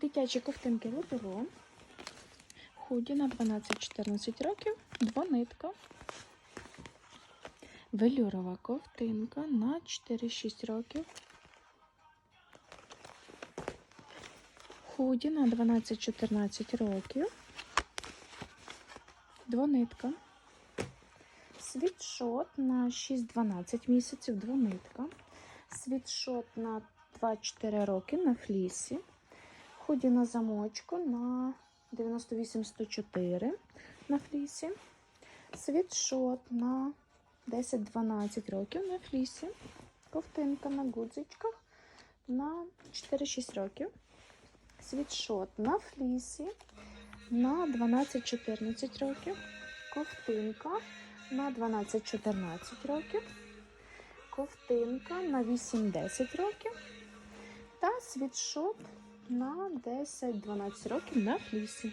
Дитячі ковтинки лобіло. Худі на 12-14 років. Двонитка. Велюрова ковтинка на 4-6 років. Худі на 12-14 років. Двонитка. Світшот на 6-12 місяців. Двонитка. Світшот на 2-4 роки на флісі. Худі на замочку на 98-104 на флісі. Світшот на 10-12 років на флісі. Ковтинка на гудзичках на 4-6 років. Світшот на флісі на 12-14 років. Ковтинка на 12-14 років. Ковтинка на 8-10 років. Та світшот на 10-12 років на флісі.